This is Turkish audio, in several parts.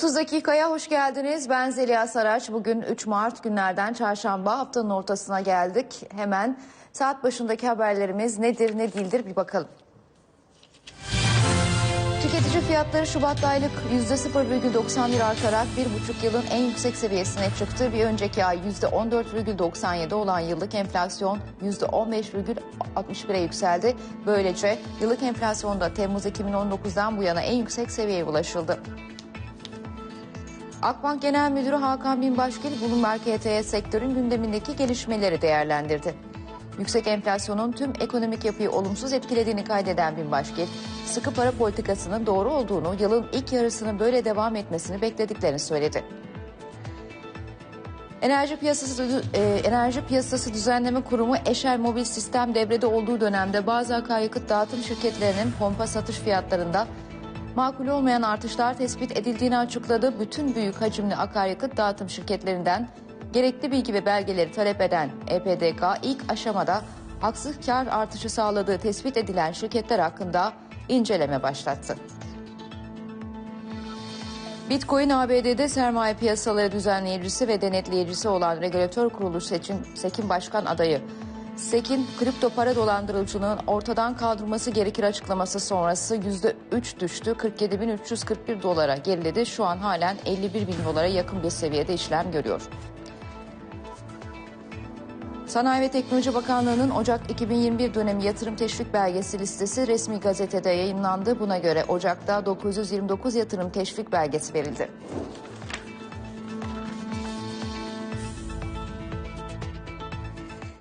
30 dakikaya hoş geldiniz. Ben Zeliha Saraç. Bugün 3 Mart günlerden çarşamba haftanın ortasına geldik. Hemen saat başındaki haberlerimiz nedir ne değildir bir bakalım. Tüketici fiyatları Şubat aylık %0,91 artarak 1,5 yılın en yüksek seviyesine çıktı. Bir önceki ay %14,97 olan yıllık enflasyon %15,61'e yükseldi. Böylece yıllık enflasyonda Temmuz 2019'dan bu yana en yüksek seviyeye ulaşıldı. Akbank Genel Müdürü Hakan Binbaşgil, Bloomberg HT'ye sektörün gündemindeki gelişmeleri değerlendirdi. Yüksek enflasyonun tüm ekonomik yapıyı olumsuz etkilediğini kaydeden Binbaşgil, sıkı para politikasının doğru olduğunu, yılın ilk yarısının böyle devam etmesini beklediklerini söyledi. Enerji Piyasası e, Enerji Piyasası Düzenleme Kurumu Eşel Mobil Sistem devrede olduğu dönemde bazı akaryakıt dağıtım şirketlerinin pompa satış fiyatlarında makul olmayan artışlar tespit edildiğini açıkladı. Bütün büyük hacimli akaryakıt dağıtım şirketlerinden gerekli bilgi ve belgeleri talep eden EPDK ilk aşamada haksız kar artışı sağladığı tespit edilen şirketler hakkında inceleme başlattı. Bitcoin ABD'de sermaye piyasaları düzenleyicisi ve denetleyicisi olan regülatör kuruluş seçim, Sekin Başkan adayı SEK'in kripto para dolandırıcılığının ortadan kaldırılması gerekir açıklaması sonrası %3 düştü. 47.341 dolara geriledi. Şu an halen 51 bin dolara yakın bir seviyede işlem görüyor. Sanayi ve Teknoloji Bakanlığı'nın Ocak 2021 dönemi yatırım teşvik belgesi listesi resmi gazetede yayınlandı. Buna göre Ocak'ta 929 yatırım teşvik belgesi verildi.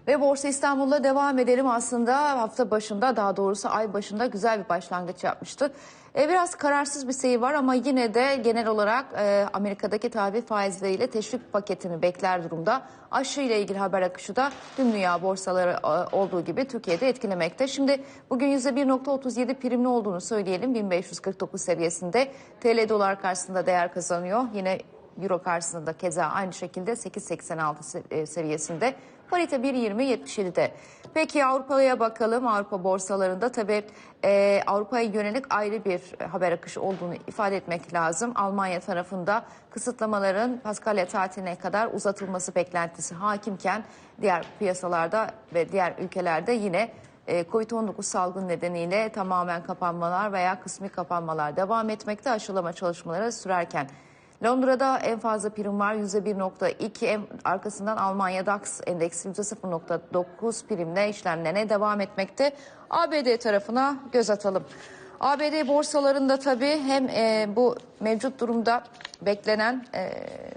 Ve Borsa İstanbul'da devam edelim. Aslında hafta başında daha doğrusu ay başında güzel bir başlangıç yapmıştı. E, biraz kararsız bir seyir var ama yine de genel olarak e, Amerika'daki tahvil faizleriyle teşvik paketini bekler durumda. Aşı ile ilgili haber akışı da tüm dünya borsaları e, olduğu gibi Türkiye'de etkilemekte. Şimdi bugün %1.37 primli olduğunu söyleyelim 1549 seviyesinde. TL dolar karşısında değer kazanıyor. Yine Euro karşısında da keza aynı şekilde 8.86 seviyesinde. Parite 1.20.77'de. Peki Avrupa'ya bakalım. Avrupa borsalarında tabii e, Avrupa'ya yönelik ayrı bir haber akışı olduğunu ifade etmek lazım. Almanya tarafında kısıtlamaların Paskalya tatiline kadar uzatılması beklentisi hakimken diğer piyasalarda ve diğer ülkelerde yine e, Covid-19 salgın nedeniyle tamamen kapanmalar veya kısmi kapanmalar devam etmekte aşılama çalışmaları sürerken Londra'da en fazla prim var %1.2 en arkasından Almanya DAX endeksi %0.9 primle işlemlerine devam etmekte. ABD tarafına göz atalım. ABD borsalarında tabii hem e, bu mevcut durumda beklenen e,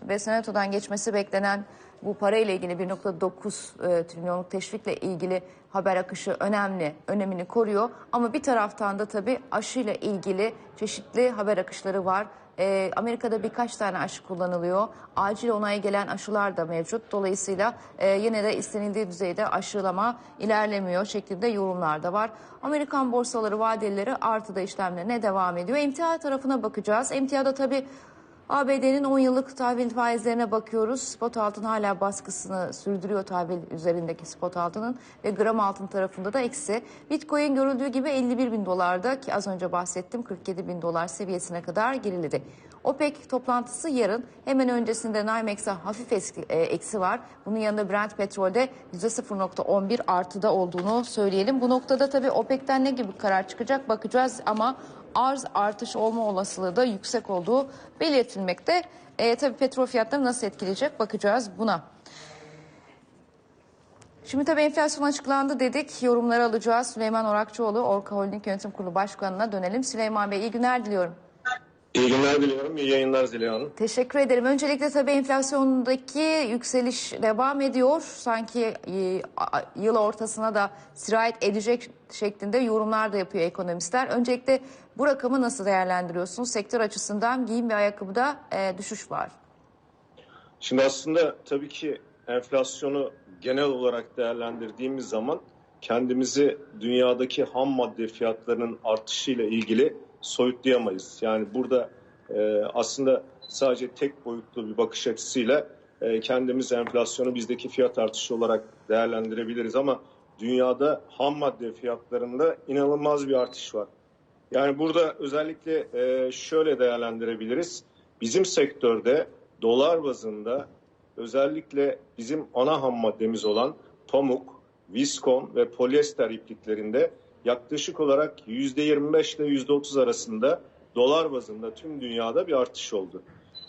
ve senatodan geçmesi beklenen bu parayla ilgili 1.9 e, trilyonluk teşvikle ilgili haber akışı önemli, önemini koruyor. Ama bir taraftan da tabii aşıyla ilgili çeşitli haber akışları var. E, Amerika'da birkaç tane aşı kullanılıyor. Acil onaya gelen aşılar da mevcut. Dolayısıyla e, yine de istenildiği düzeyde aşılama ilerlemiyor şeklinde yorumlar da var. Amerikan borsaları vadeleri artıda işlemlerine devam ediyor. Emtia tarafına bakacağız. Emtiada tabii ABD'nin 10 yıllık tahvil faizlerine bakıyoruz. Spot altın hala baskısını sürdürüyor tahvil üzerindeki spot altının ve gram altın tarafında da eksi. Bitcoin görüldüğü gibi 51 bin dolarda ki az önce bahsettim 47 bin dolar seviyesine kadar geriledi. OPEC toplantısı yarın hemen öncesinde NYMEX'e hafif eski, e, eksi var. Bunun yanında Brent petrolde %0.11 artıda olduğunu söyleyelim. Bu noktada tabii OPEC'ten ne gibi karar çıkacak bakacağız ama arz artış olma olasılığı da yüksek olduğu belirtilmekte. E, tabii petrol fiyatları nasıl etkileyecek bakacağız buna. Şimdi tabii enflasyon açıklandı dedik. Yorumları alacağız. Süleyman Orakçıoğlu, Orka Holding Yönetim Kurulu Başkanı'na dönelim. Süleyman Bey iyi günler diliyorum. İyi günler diliyorum. İyi yayınlar Hanım. Teşekkür ederim. Öncelikle tabii enflasyondaki yükseliş devam ediyor. Sanki e, yıl ortasına da sirayet edecek şeklinde yorumlar da yapıyor ekonomistler. Öncelikle bu rakamı nasıl değerlendiriyorsunuz? Sektör açısından giyim ve ayakkabıda e, düşüş var. Şimdi aslında tabii ki enflasyonu genel olarak değerlendirdiğimiz zaman kendimizi dünyadaki ham madde fiyatlarının artışıyla ilgili soyutlayamayız. Yani burada e, aslında sadece tek boyutlu bir bakış açısıyla e, kendimiz enflasyonu bizdeki fiyat artışı olarak değerlendirebiliriz ama dünyada ham madde fiyatlarında inanılmaz bir artış var. Yani burada özellikle e, şöyle değerlendirebiliriz. bizim sektörde dolar bazında özellikle bizim ana ham maddemiz olan pamuk, viskon ve polyester ipliklerinde yaklaşık olarak %25 ile %30 arasında dolar bazında tüm dünyada bir artış oldu.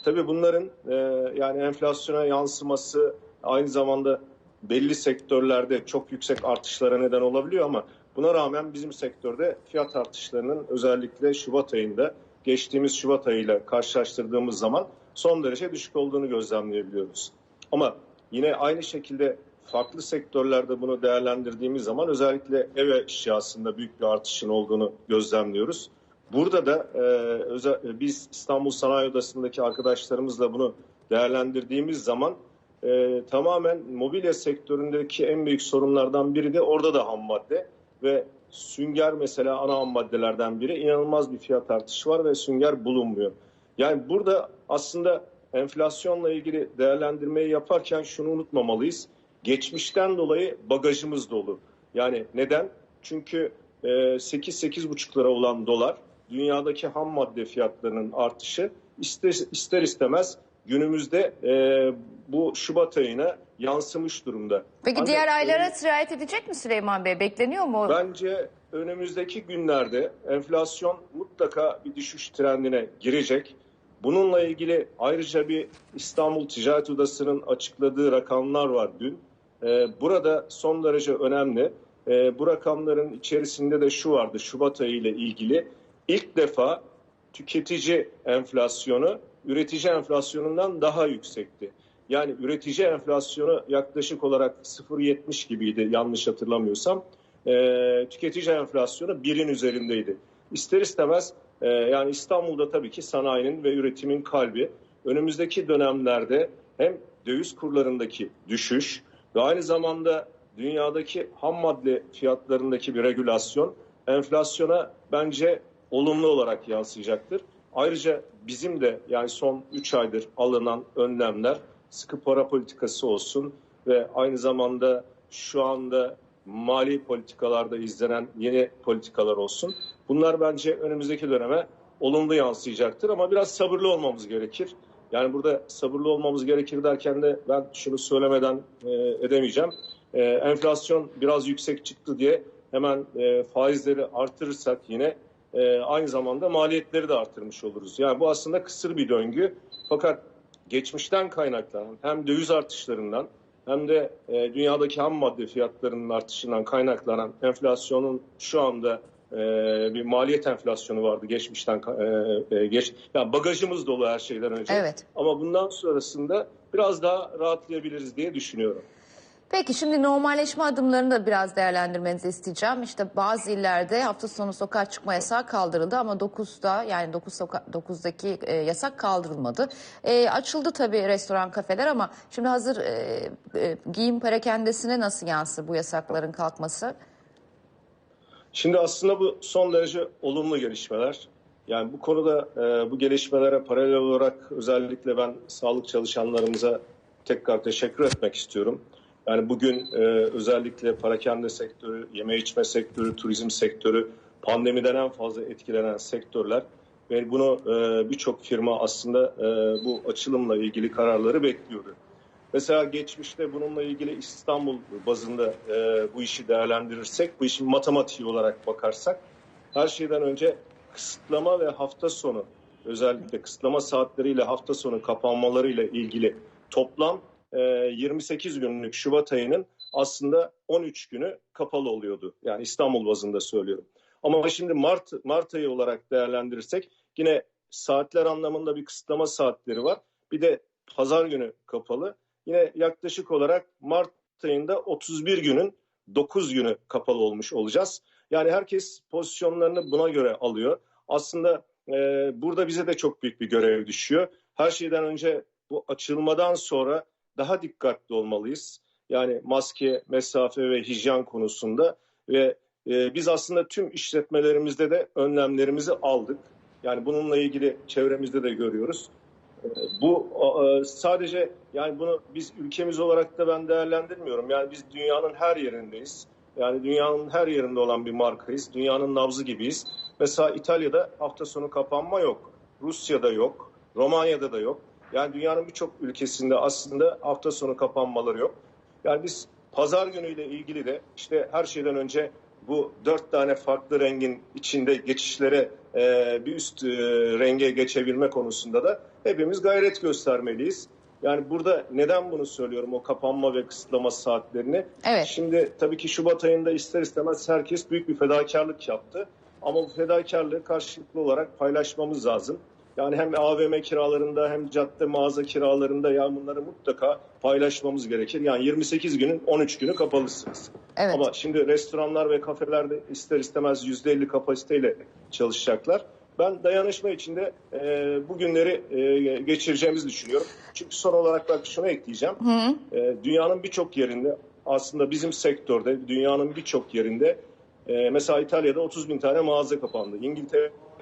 Tabii bunların e, yani enflasyona yansıması aynı zamanda belli sektörlerde çok yüksek artışlara neden olabiliyor ama buna rağmen bizim sektörde fiyat artışlarının özellikle Şubat ayında geçtiğimiz Şubat ayıyla karşılaştırdığımız zaman son derece düşük olduğunu gözlemleyebiliyoruz. Ama yine aynı şekilde farklı sektörlerde bunu değerlendirdiğimiz zaman özellikle ev eşyasında büyük bir artışın olduğunu gözlemliyoruz. Burada da e, özel, biz İstanbul Sanayi Odası'ndaki arkadaşlarımızla bunu değerlendirdiğimiz zaman e, tamamen mobilya sektöründeki en büyük sorunlardan biri de orada da ham madde ve sünger mesela ana ham maddelerden biri inanılmaz bir fiyat artışı var ve sünger bulunmuyor. Yani burada aslında enflasyonla ilgili değerlendirmeyi yaparken şunu unutmamalıyız. Geçmişten dolayı bagajımız dolu. Yani neden? Çünkü 8-8,5 lira olan dolar dünyadaki ham madde fiyatlarının artışı ister, ister istemez günümüzde e, bu Şubat ayına yansımış durumda. Peki Ancak, diğer aylara sirayet edecek mi Süleyman Bey? Bekleniyor mu? Bence önümüzdeki günlerde enflasyon mutlaka bir düşüş trendine girecek. Bununla ilgili ayrıca bir İstanbul Ticaret Odası'nın açıkladığı rakamlar var dün. Ee, burada son derece önemli. Ee, bu rakamların içerisinde de şu vardı Şubat ayı ile ilgili. ilk defa tüketici enflasyonu üretici enflasyonundan daha yüksekti. Yani üretici enflasyonu yaklaşık olarak 0.70 gibiydi yanlış hatırlamıyorsam. Ee, tüketici enflasyonu birin üzerindeydi. İster istemez e, yani İstanbul'da tabii ki sanayinin ve üretimin kalbi. Önümüzdeki dönemlerde hem döviz kurlarındaki düşüş ve aynı zamanda dünyadaki ham madde fiyatlarındaki bir regülasyon enflasyona bence olumlu olarak yansıyacaktır. Ayrıca bizim de yani son 3 aydır alınan önlemler sıkı para politikası olsun ve aynı zamanda şu anda mali politikalarda izlenen yeni politikalar olsun. Bunlar bence önümüzdeki döneme olumlu yansıyacaktır ama biraz sabırlı olmamız gerekir. Yani burada sabırlı olmamız gerekir derken de ben şunu söylemeden e, edemeyeceğim. E, enflasyon biraz yüksek çıktı diye hemen e, faizleri artırırsak yine e, aynı zamanda maliyetleri de artırmış oluruz. Yani bu aslında kısır bir döngü. Fakat geçmişten kaynaklanan hem döviz artışlarından hem de e, dünyadaki ham madde fiyatlarının artışından kaynaklanan enflasyonun şu anda e, bir maliyet enflasyonu vardı geçmişten e, e, geç. Yani bagajımız dolu her şeyden önce. Evet. Ama bundan sonrasında biraz daha rahatlayabiliriz diye düşünüyorum. Peki şimdi normalleşme adımlarını da biraz değerlendirmenizi isteyeceğim. İşte bazı illerde hafta sonu sokağa çıkma yasağı kaldırıldı ama 9'da yani 9 soka 9'daki e, yasak kaldırılmadı. E, açıldı tabii restoran, kafeler ama şimdi hazır e, e, giyim perakendesine nasıl yansır bu yasakların kalkması? Şimdi aslında bu son derece olumlu gelişmeler. Yani bu konuda e, bu gelişmelere paralel olarak özellikle ben sağlık çalışanlarımıza tekrar teşekkür etmek istiyorum. Yani bugün e, özellikle parakende sektörü, yeme içme sektörü, turizm sektörü pandemiden en fazla etkilenen sektörler ve bunu e, birçok firma aslında e, bu açılımla ilgili kararları bekliyordu. Mesela geçmişte bununla ilgili İstanbul bazında e, bu işi değerlendirirsek, bu işin matematiği olarak bakarsak her şeyden önce kısıtlama ve hafta sonu özellikle kısıtlama saatleriyle hafta sonu kapanmalarıyla ilgili toplam 28 günlük Şubat ayının aslında 13 günü kapalı oluyordu. Yani İstanbul bazında söylüyorum. Ama şimdi Mart Mart ayı olarak değerlendirirsek yine saatler anlamında bir kısıtlama saatleri var. Bir de pazar günü kapalı. Yine yaklaşık olarak Mart ayında 31 günün 9 günü kapalı olmuş olacağız. Yani herkes pozisyonlarını buna göre alıyor. Aslında e, burada bize de çok büyük bir görev düşüyor. Her şeyden önce bu açılmadan sonra daha dikkatli olmalıyız. Yani maske, mesafe ve hijyen konusunda ve e, biz aslında tüm işletmelerimizde de önlemlerimizi aldık. Yani bununla ilgili çevremizde de görüyoruz. E, bu e, sadece yani bunu biz ülkemiz olarak da ben değerlendirmiyorum. Yani biz dünyanın her yerindeyiz. Yani dünyanın her yerinde olan bir markayız. Dünyanın nabzı gibiyiz. Mesela İtalya'da hafta sonu kapanma yok. Rusya'da yok. Romanya'da da yok. Yani dünyanın birçok ülkesinde aslında hafta sonu kapanmaları yok. Yani biz pazar günüyle ilgili de işte her şeyden önce bu dört tane farklı rengin içinde geçişlere e, bir üst e, renge geçebilme konusunda da hepimiz gayret göstermeliyiz. Yani burada neden bunu söylüyorum o kapanma ve kısıtlama saatlerini? Evet. Şimdi tabii ki Şubat ayında ister istemez herkes büyük bir fedakarlık yaptı. Ama bu fedakarlığı karşılıklı olarak paylaşmamız lazım. Yani hem AVM kiralarında hem cadde mağaza kiralarında ya bunları mutlaka paylaşmamız gerekir. Yani 28 günün 13 günü kapalısınız. Evet. Ama şimdi restoranlar ve kafelerde ister istemez %50 kapasiteyle çalışacaklar. Ben dayanışma içinde e, bu günleri e, geçireceğimizi düşünüyorum. Çünkü son olarak bak şunu ekleyeceğim. E, dünyanın birçok yerinde aslında bizim sektörde dünyanın birçok yerinde e, mesela İtalya'da 30 bin tane mağaza kapandı.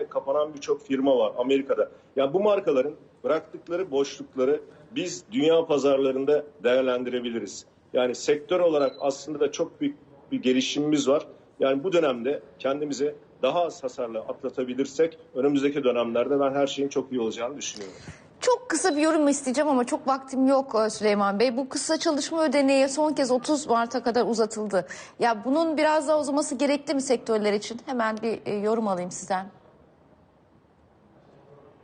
İngiltere'de kapanan birçok firma var Amerika'da. Yani bu markaların bıraktıkları boşlukları biz dünya pazarlarında değerlendirebiliriz. Yani sektör olarak aslında çok büyük bir gelişimimiz var. Yani bu dönemde kendimizi daha az hasarla atlatabilirsek önümüzdeki dönemlerde ben her şeyin çok iyi olacağını düşünüyorum. Çok kısa bir yorum isteyeceğim ama çok vaktim yok e, Süleyman Bey. Bu kısa çalışma ödeneği son kez 30 Mart'a kadar uzatıldı. Ya bunun biraz daha uzaması gerekli mi sektörler için? Hemen bir e, yorum alayım sizden.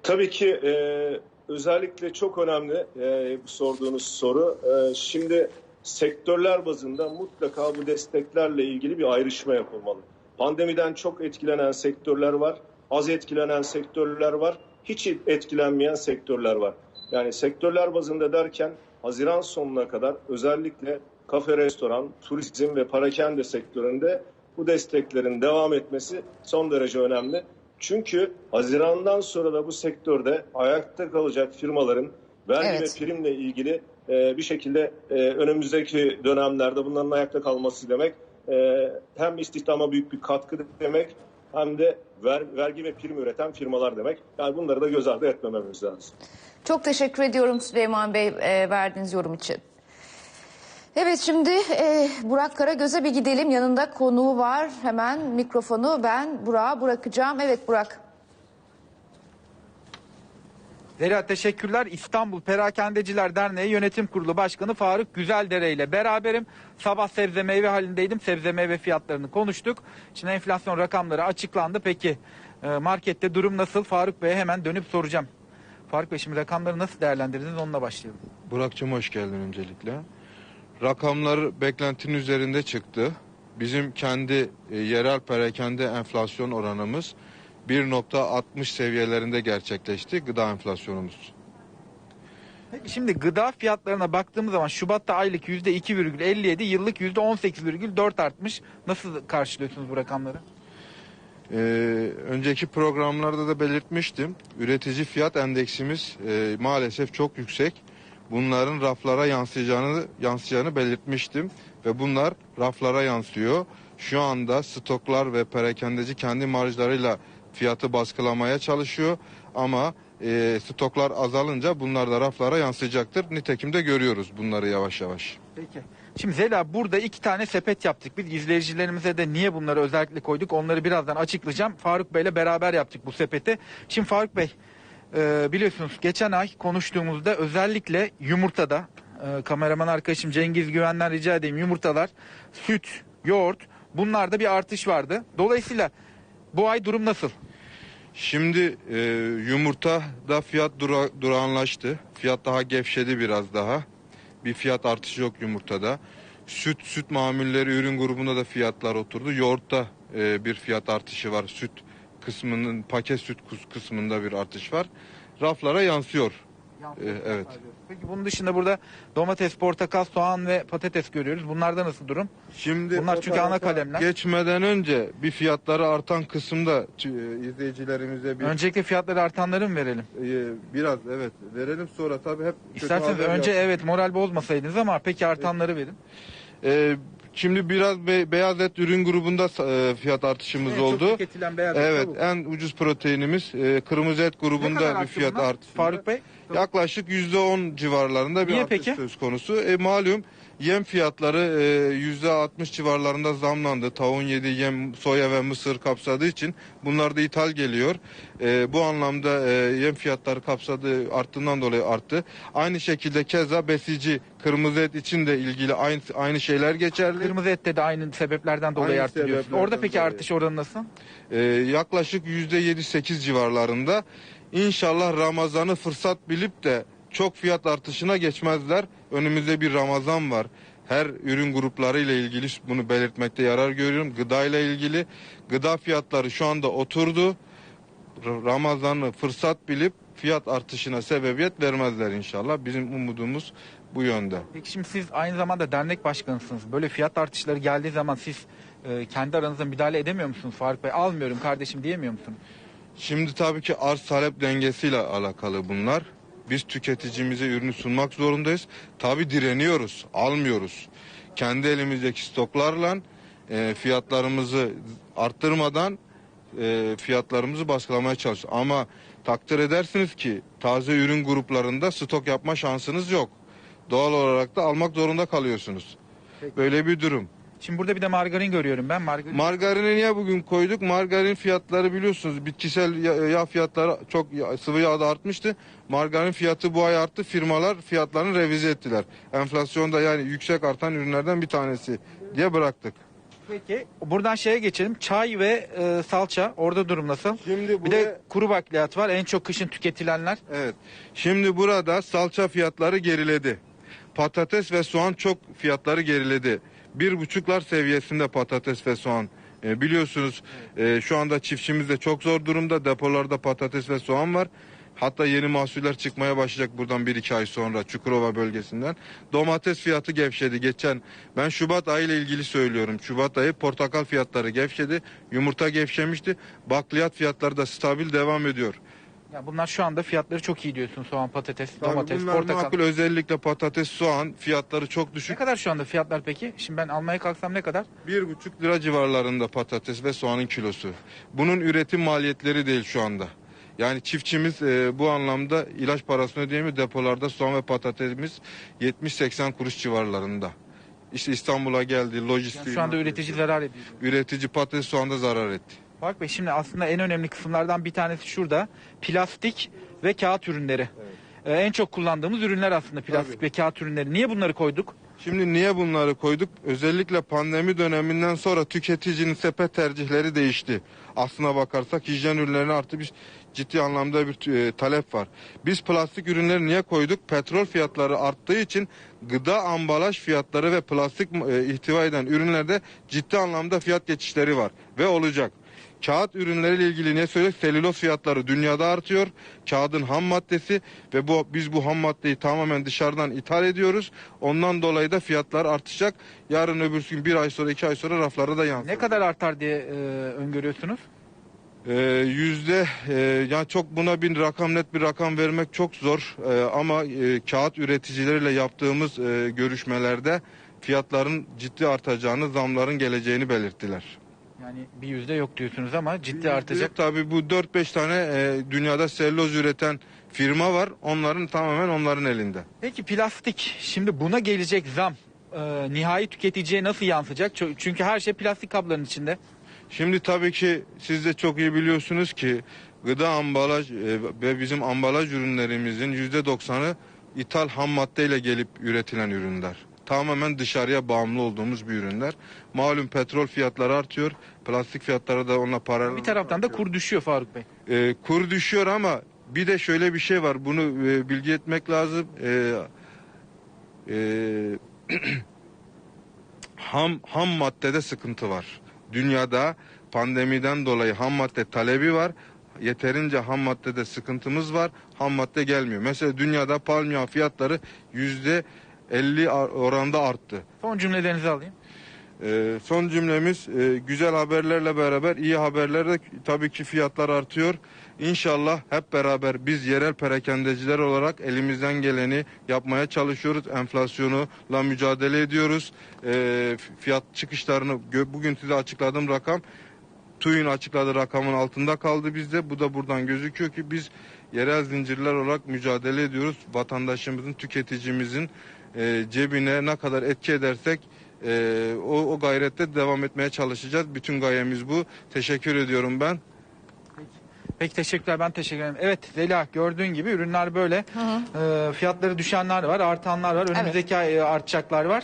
Tabii ki e, özellikle çok önemli e, sorduğunuz soru. E, şimdi sektörler bazında mutlaka bu desteklerle ilgili bir ayrışma yapılmalı. Pandemiden çok etkilenen sektörler var, az etkilenen sektörler var, hiç etkilenmeyen sektörler var. Yani sektörler bazında derken Haziran sonuna kadar özellikle kafe, restoran, turizm ve parakende sektöründe bu desteklerin devam etmesi son derece önemli. Çünkü Haziran'dan sonra da bu sektörde ayakta kalacak firmaların vergi Evet. ve primle ilgili e, bir şekilde e, önümüzdeki dönemlerde bunların ayakta kalması demek e, hem istihdama büyük bir katkı demek hem de ver- vergi ve prim üreten firmalar demek. Yani bunları da göz ardı etmememiz lazım. Çok teşekkür ediyorum Süleyman Bey e, verdiğiniz yorum için. Evet şimdi e, Burak Karagöz'e bir gidelim. Yanında konuğu var. Hemen mikrofonu ben Burak'a bırakacağım. Evet Burak. Zeliha teşekkürler. İstanbul Perakendeciler Derneği Yönetim Kurulu Başkanı Faruk Güzeldere ile beraberim. Sabah sebze meyve halindeydim. Sebze meyve fiyatlarını konuştuk. Şimdi enflasyon rakamları açıklandı. Peki e, markette durum nasıl? Faruk Bey'e hemen dönüp soracağım. Faruk Bey şimdi rakamları nasıl değerlendirdiniz onunla başlayalım. Burak'cığım hoş geldin öncelikle. Rakamlar beklentinin üzerinde çıktı. Bizim kendi e, yerel perakende enflasyon oranımız 1.60 seviyelerinde gerçekleşti gıda enflasyonumuz. Peki şimdi gıda fiyatlarına baktığımız zaman Şubat'ta aylık %2,57 yıllık %18,4 artmış. Nasıl karşılıyorsunuz bu rakamları? Ee, önceki programlarda da belirtmiştim. Üretici fiyat endeksimiz e, maalesef çok yüksek. Bunların raflara yansıyacağını yansıyacağını belirtmiştim ve bunlar raflara yansıyor. Şu anda stoklar ve perakendeci kendi marjlarıyla fiyatı baskılamaya çalışıyor ama e, stoklar azalınca bunlar da raflara yansıyacaktır. Nitekim de görüyoruz bunları yavaş yavaş. Peki. Şimdi Zela burada iki tane sepet yaptık. Biz izleyicilerimize de niye bunları özellikle koyduk onları birazdan açıklayacağım. Faruk Bey'le beraber yaptık bu sepeti. Şimdi Faruk Bey e, biliyorsunuz geçen ay konuştuğumuzda özellikle yumurtada e, kameraman arkadaşım Cengiz Güven'den rica edeyim yumurtalar, süt, yoğurt bunlarda bir artış vardı. Dolayısıyla bu ay durum nasıl? Şimdi e, yumurta da fiyat dura, durağanlaştı. Fiyat daha gevşedi biraz daha. Bir fiyat artışı yok yumurtada. Süt, süt mamulleri ürün grubunda da fiyatlar oturdu. Yoğurtta e, bir fiyat artışı var. Süt kısmının, paket süt kus- kısmında bir artış var. Raflara yansıyor. E, evet. Peki bunun dışında burada domates, portakal, soğan ve patates görüyoruz. Bunlarda nasıl durum? Şimdi Bunlar çünkü ana kalemler. Geçmeden önce bir fiyatları artan kısımda izleyicilerimize bir Öncelikle fiyatları artanları mı verelim? e, biraz evet verelim sonra tabii hep kötü İsterseniz haber önce yap- evet moral bozmasaydınız ama peki artanları verin. Ee, şimdi biraz be- beyaz et ürün grubunda e, fiyat artışımız En çok oldu. tüketilen beyaz et Evet, tavuk. en ucuz proteinimiz e, kırmızı et grubunda bir fiyat artışı. Faruk Bey? Yaklaşık %10 civarlarında bir Niye artış peki? söz konusu. E, malum yem fiyatları e, %60 civarlarında zamlandı. Tavuğun yediği yem, soya ve mısır kapsadığı için bunlar da ithal geliyor. e, bu anlamda e, yem fiyatları kapsadığı arttığından dolayı arttı. Aynı şekilde keza besici kırmızı et için de ilgili aynı aynı şeyler geçerli. Kırmızı ette de aynı sebeplerden dolayı Aynı arttı diyorsun. Orada peki dolayı. artış oranı nasıl? Yaklaşık %7-8 civarlarında. İnşallah Ramazan'ı fırsat bilip de çok fiyat artışına geçmezler. Önümüzde bir Ramazan var. Her ürün grupları ile ilgili bunu belirtmekte yarar görüyorum. Gıda ile ilgili gıda fiyatları şu anda oturdu. Ramazan'ı fırsat bilip fiyat artışına sebebiyet vermezler inşallah. Bizim umudumuz bu yönde. Peki şimdi siz aynı zamanda dernek başkanısınız. Böyle fiyat artışları geldiği zaman siz e, kendi aranızda müdahale edemiyor musunuz Faruk Bey? Almıyorum kardeşim diyemiyor musunuz? Şimdi tabii ki arz talep dengesiyle alakalı bunlar. Biz tüketicimize ürünü sunmak zorundayız. Tabii direniyoruz, almıyoruz. Kendi elimizdeki stoklarla e, fiyatlarımızı arttırmadan e, fiyatlarımızı baskılamaya çalışıyoruz. Ama takdir edersiniz ki taze ürün gruplarında stok yapma şansınız yok. Doğal olarak da almak zorunda kalıyorsunuz. Böyle bir durum. Şimdi burada bir de margarin görüyorum ben. Margarin Margarini niye bugün koyduk? Margarin fiyatları biliyorsunuz bitkisel ya- yağ fiyatları çok sıvı yağda artmıştı. Margarin fiyatı bu ay arttı. Firmalar fiyatlarını revize ettiler. Enflasyonda yani yüksek artan ürünlerden bir tanesi diye bıraktık. Peki buradan şeye geçelim. Çay ve e, salça orada durum nasıl? Şimdi Bir de kuru bakliyat var. En çok kışın tüketilenler. Evet. Şimdi burada salça fiyatları geriledi. Patates ve soğan çok fiyatları geriledi. Bir buçuklar seviyesinde patates ve soğan. E, biliyorsunuz e, şu anda çiftçimiz de çok zor durumda. Depolarda patates ve soğan var. Hatta yeni mahsuller çıkmaya başlayacak buradan bir iki ay sonra Çukurova bölgesinden. Domates fiyatı gevşedi. Geçen ben Şubat ayı ile ilgili söylüyorum. Şubat ayı portakal fiyatları gevşedi. Yumurta gevşemişti. Bakliyat fiyatları da stabil devam ediyor. Ya bunlar şu anda fiyatları çok iyi diyorsun. Soğan, patates, Tabii domates, bunlar portakal. makul özellikle patates, soğan fiyatları çok Ne düşük. kadar şu anda fiyatlar peki? Şimdi ben almaya kalksam ne kadar? Bir buçuk lira civarlarında patates ve soğanın kilosu. Bunun üretim maliyetleri değil şu anda. Yani çiftçimiz e, bu anlamda ilaç parasını ödeyemiyor. Depolarda soğan ve patatesimiz 70-80 kuruş civarlarında. İşte İstanbul'a geldi, lojistik. Yani şu anda üretici zarar ediyor. Üretici patates soğanda zarar etti. Faruk Bey şimdi aslında en önemli kısımlardan bir tanesi şurada. Plastik ve kağıt ürünleri. Ee, en çok kullandığımız ürünler aslında plastik Tabii. ve kağıt ürünleri. Niye bunları koyduk? Şimdi niye bunları koyduk? Özellikle pandemi döneminden sonra tüketicinin sepet tercihleri değişti. Aslına bakarsak hijyen ürünlerine artık bir ciddi anlamda bir e, talep var. Biz plastik ürünleri niye koyduk? Petrol fiyatları arttığı için gıda ambalaj fiyatları ve plastik e, ihtiva eden ürünlerde ciddi anlamda fiyat geçişleri var ve olacak. Kağıt ürünleriyle ilgili ne söyleyeyim? Selüloz fiyatları dünyada artıyor. Kağıdın ham maddesi ve bu biz bu ham maddeyi tamamen dışarıdan ithal ediyoruz. Ondan dolayı da fiyatlar artacak. Yarın öbür gün bir ay sonra iki ay sonra raflara da yansır. Ne kadar artar diye e, öngörüyorsunuz? Ee, yüzde e, yani çok buna bir rakam net bir rakam vermek çok zor Ee, ama e, kağıt üreticileriyle yaptığımız e, görüşmelerde fiyatların ciddi artacağını, zamların geleceğini belirttiler. Yani bir yüzde yok diyorsunuz ama ciddi artacak. Tabii bu 4-5 tane e, dünyada selüloz üreten firma var. Onların tamamen onların elinde. Peki plastik şimdi buna gelecek zam e, nihai tüketiciye nasıl yansıyacak? Çünkü her şey plastik kabların içinde. Şimdi tabii ki siz de çok iyi biliyorsunuz ki gıda ambalaj e, ve bizim ambalaj ürünlerimizin %90'ı ithal ham maddeyle gelip üretilen ürünler. Tamamen dışarıya bağımlı olduğumuz bir ürünler. Malum petrol fiyatları artıyor. Plastik fiyatları da onunla paralel. Bir taraftan da kur düşüyor Faruk Bey. E, kur düşüyor ama bir de şöyle bir şey var. Bunu e, bilgi etmek lazım. E, e, ham ham maddede sıkıntı var. Dünyada pandemiden dolayı ham madde talebi var. Yeterince ham maddede sıkıntımız var. Ham madde gelmiyor. Mesela dünyada palm yağı fiyatları yüzde 50 ar- oranda arttı. Son cümlelerinizi alayım. Ee, son cümlemiz e, güzel haberlerle beraber iyi haberlerle tabii ki fiyatlar artıyor. İnşallah hep beraber biz yerel perakendeciler olarak elimizden geleni yapmaya çalışıyoruz. Enflasyonla mücadele ediyoruz. Ee, fiyat çıkışlarını bugün size açıkladığım rakam TÜİ'nin açıkladığı rakamın altında kaldı bizde. Bu da buradan gözüküyor ki biz yerel zincirler olarak mücadele ediyoruz. Vatandaşımızın, tüketicimizin e, cebine ne kadar etki edersek e, o, o gayrette devam etmeye çalışacağız. Bütün gayemiz bu. Teşekkür ediyorum ben. Peki teşekkürler ben teşekkür ederim. Evet Zeliha gördüğün gibi ürünler böyle. Ee, fiyatları düşenler var artanlar var. Önümüzdeki ay e, artacaklar var.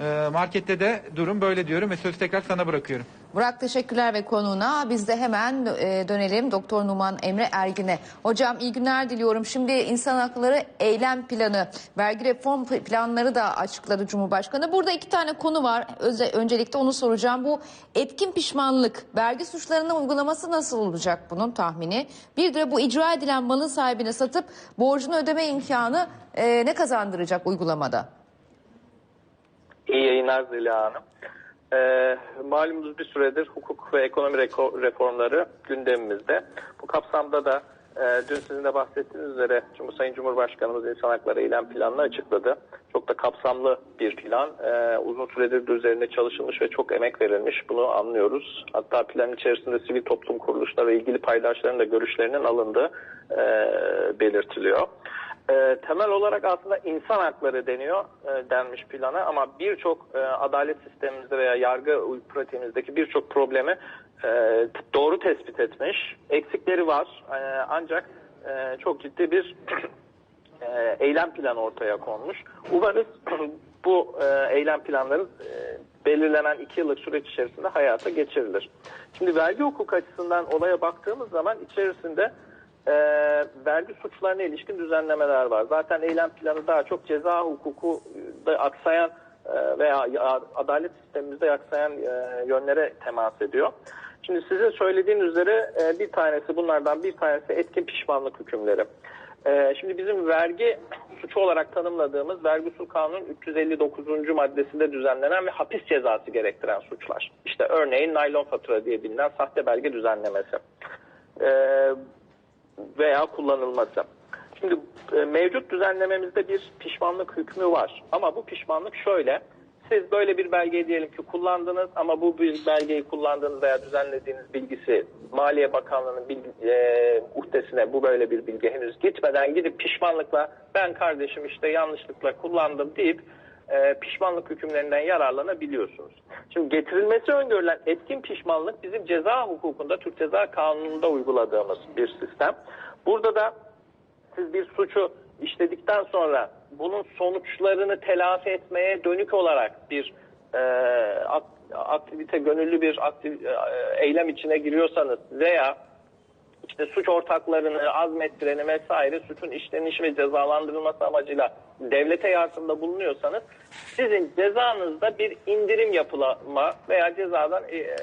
Ee, markette de durum böyle diyorum ve sözü tekrar sana bırakıyorum. Burak teşekkürler ve konuğuna. Biz de hemen e, dönelim Doktor Numan Emre Ergin'e. Hocam iyi günler diliyorum. Şimdi insan hakları eylem planı, vergi reform planları da açıkladı Cumhurbaşkanı. Burada iki tane konu var. Öze, öncelikle onu soracağım. Bu etkin pişmanlık, vergi suçlarının uygulaması nasıl olacak bunun tahmini? Bir de bu icra edilen malın sahibine satıp borcunu ödeme imkanı e, ne kazandıracak uygulamada? İyi yayınlar Zeliha Hanım. Ee, malumunuz bir süredir hukuk ve ekonomi reformları gündemimizde. Bu kapsamda da e, dün sizin de bahsettiğiniz üzere Sayın Cumhurbaşkanımız insan hakları eylem planını açıkladı. Çok da kapsamlı bir plan. Ee, uzun süredir de üzerinde çalışılmış ve çok emek verilmiş. Bunu anlıyoruz. Hatta plan içerisinde sivil toplum kuruluşları ve ilgili paydaşların da görüşlerinin alındığı e, belirtiliyor. E, temel olarak aslında insan hakları deniyor e, denmiş plana ama birçok e, adalet sistemimizde veya yargı pratiğimizdeki birçok problemi e, doğru tespit etmiş. Eksikleri var e, ancak e, çok ciddi bir e, eylem planı ortaya konmuş. Umarız bu e, eylem planları e, belirlenen iki yıllık süreç içerisinde hayata geçirilir. Şimdi vergi hukuk açısından olaya baktığımız zaman içerisinde e, vergi suçlarına ilişkin düzenlemeler var. Zaten eylem planı daha çok ceza hukuku da aksayan e, veya ya- adalet sistemimizde aksayan e, yönlere temas ediyor. Şimdi sizin söylediğiniz üzere e, bir tanesi bunlardan bir tanesi etkin pişmanlık hükümleri. E, şimdi bizim vergi suçu olarak tanımladığımız vergi usul kanunun 359. maddesinde düzenlenen ve hapis cezası gerektiren suçlar. İşte örneğin naylon fatura diye bilinen sahte belge düzenlemesi. E, veya kullanılması. Şimdi e, mevcut düzenlememizde bir pişmanlık hükmü var. Ama bu pişmanlık şöyle. Siz böyle bir belgeyi diyelim ki kullandınız ama bu belgeyi kullandığınız veya düzenlediğiniz bilgisi Maliye Bakanlığı'nın bilgi, e, uhdesine bu böyle bir bilgi henüz gitmeden gidip pişmanlıkla ben kardeşim işte yanlışlıkla kullandım deyip e, pişmanlık hükümlerinden yararlanabiliyorsunuz. Şimdi getirilmesi öngörülen etkin pişmanlık bizim ceza hukukunda, Türk Ceza Kanunu'nda uyguladığımız bir sistem. Burada da siz bir suçu işledikten sonra bunun sonuçlarını telafi etmeye dönük olarak bir e, ak- aktivite, gönüllü bir aktiv, e, eylem içine giriyorsanız veya işte suç ortaklarını azmettireni vesaire suçun işlenişi ve cezalandırılması amacıyla devlete yardımda bulunuyorsanız sizin cezanızda bir indirim yapılma veya cezadan e,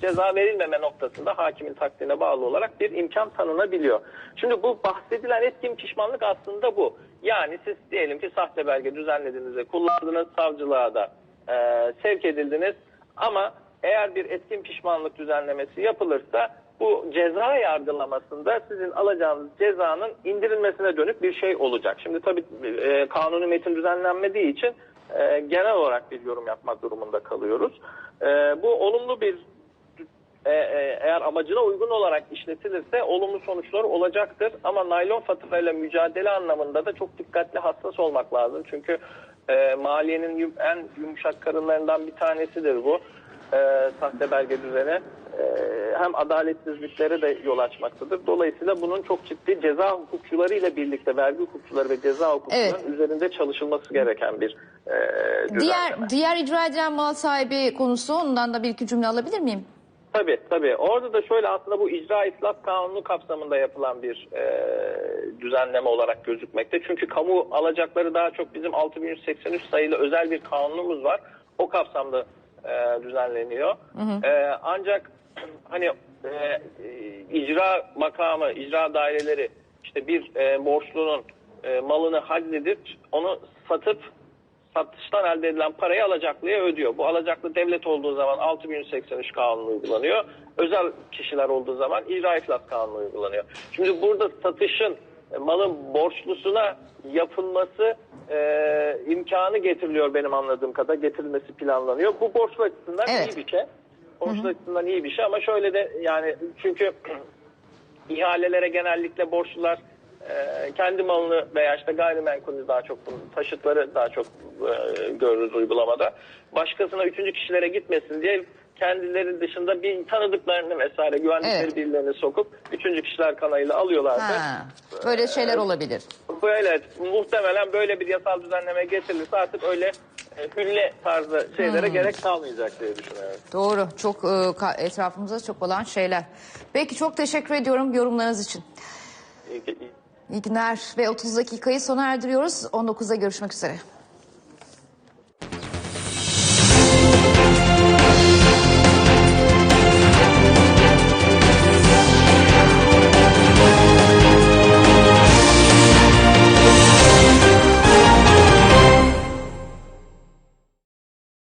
ceza verilmeme noktasında hakimin takdirine bağlı olarak bir imkan tanınabiliyor. Şimdi bu bahsedilen etkin pişmanlık aslında bu. Yani siz diyelim ki sahte belge düzenlediniz ve kullandınız savcılığa da e, sevk edildiniz ama eğer bir etkin pişmanlık düzenlemesi yapılırsa bu ceza yargılamasında sizin alacağınız cezanın indirilmesine dönük bir şey olacak. Şimdi tabii e, kanuni metin düzenlenmediği için e, genel olarak bir yorum yapmak durumunda kalıyoruz. E, bu olumlu bir e, e, eğer amacına uygun olarak işletilirse olumlu sonuçları olacaktır. Ama naylon faturayla mücadele anlamında da çok dikkatli hassas olmak lazım. Çünkü e, maliyenin en yumuşak karınlarından bir tanesidir bu. E, sahte belge düzeni e, hem adaletsizliklere de yol açmaktadır. Dolayısıyla bunun çok ciddi ceza hukukçuları ile birlikte vergi hukukçuları ve ceza hukukçuların Evet. üzerinde çalışılması gereken bir e, düzenleme. Diğer diğer icra edilen mal sahibi konusu ondan da bir iki cümle alabilir miyim? Tabii tabii. Orada da şöyle aslında bu icra itlaf kanunu kapsamında yapılan bir e, düzenleme olarak gözükmekte. Çünkü kamu alacakları daha çok bizim 6183 sayılı özel bir kanunumuz var. O kapsamda e, düzenleniyor. E, ancak hani e, e, icra makamı, icra daireleri işte bir e, borçlunun e, malını haczedip onu satıp satıştan elde edilen parayı alacaklıya ödüyor. Bu alacaklı devlet olduğu zaman 6183 kanunu uygulanıyor. Özel kişiler olduğu zaman icra iflas kanunu uygulanıyor. Şimdi burada satışın e, malın borçlusuna yapılması e, imkanı getiriliyor benim anladığım kadar. Getirilmesi planlanıyor. Bu borçlu açısından Evet. iyi bir şey. Borçlu açısından iyi bir şey ama şöyle de yani çünkü ihalelere genellikle borçlular e, kendi malını veya işte gayrimenkulü daha çok taşıtları daha çok e, görürüz uygulamada. Başkasına üçüncü kişilere gitmesin diye kendileri dışında bir tanıdıklarını vesaire güvenlikleri Evet. birilerini sokup üçüncü kişiler kanalıyla alıyorlardı. Ha, böyle şeyler olabilir. Böyle muhtemelen böyle bir yasal düzenleme getirilirse artık öyle e, hülle tarzı şeylere gerek kalmayacak diye düşünüyorum. Doğru. Çok e, etrafımızda çok olan şeyler. Peki çok teşekkür ediyorum yorumlarınız için. İyi, iyi. İyi günler ve 30 dakikayı sona erdiriyoruz. 19'da görüşmek üzere.